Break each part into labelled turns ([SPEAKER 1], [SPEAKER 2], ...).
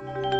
[SPEAKER 1] you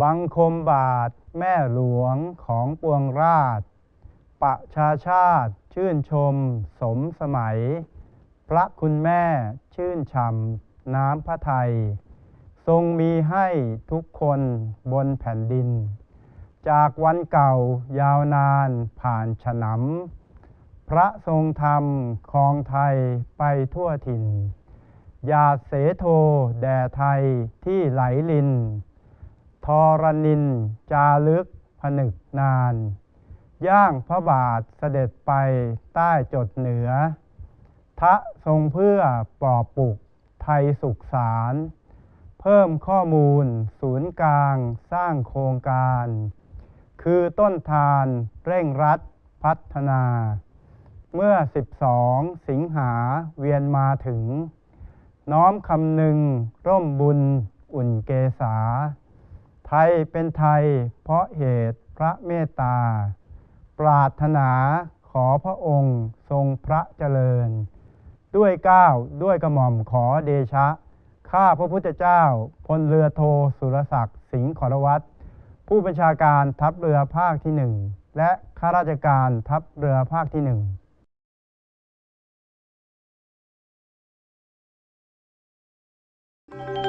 [SPEAKER 1] บังคมบาทแม่หลวงของปวงราช ประชาชาติชื่นชม สมสมัย พระคุณแม่ชื่นช่ำน้ำพระไทย ทรงมีให้ทุกคนบนแผ่นดิน จากวันเก่ายาวนานผ่านฉนำพระทรงธรรมครองไทยไปทั่วถิ่น ยาเสโทแด่ไทยที่ไหลลิน ทรนิน จารึกผนึกนาน ย่างพระบาทเสด็จไปใต้จดเหนือ ทะทรงเพื่อปลอบปลุกไทยสุขสาร เพิ่มข้อมูล ศูนย์กลางสร้างโครงการ คือต้นทานเร่งรัดพัฒนา เมื่อ 12 สิงหาเวียนมาถึง น้อมคำหนึ่งร่มบุญอุ่นเกษา ไทยเป็นไทย เพราะเหตุพระเมตตา ปรารถนาขอพระองค์ทรงพระเจริญ ด้วยก้าวด้วยกระหม่อมขอเดชะ ข้าพระพุทธเจ้า พลเรือโทสุรศักดิ์สิงห์ขรวัตรผู้บัญชาการทัพเรือภาคที่หนึ่งและข้าราชการทัพเรือภาคที่หนึ่ง
[SPEAKER 2] Thank